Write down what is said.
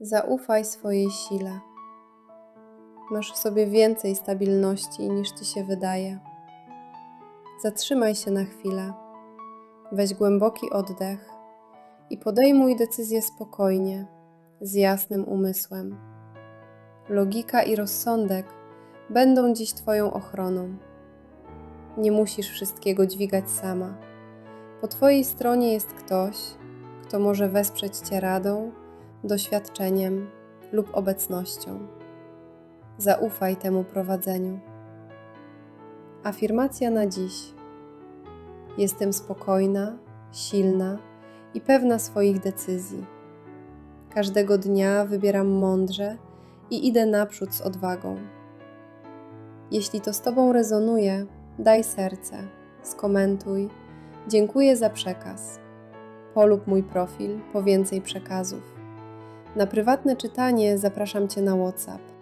Zaufaj swojej sile. Masz w sobie więcej stabilności niż ci się wydaje. Zatrzymaj się na chwilę, weź głęboki oddech i podejmuj decyzję spokojnie, z jasnym umysłem. Logika i rozsądek będą dziś Twoją ochroną. Nie musisz wszystkiego dźwigać sama. Po Twojej stronie jest ktoś, kto może wesprzeć Cię radą, doświadczeniem lub obecnością. Zaufaj temu prowadzeniu. Afirmacja na dziś. Jestem spokojna, silna i pewna swoich decyzji. Każdego dnia wybieram mądrze i idę naprzód z odwagą. Jeśli to z Tobą rezonuje, daj serce, skomentuj. Dziękuję za przekaz. Polub mój profil po więcej przekazów. Na prywatne czytanie zapraszam Cię na WhatsApp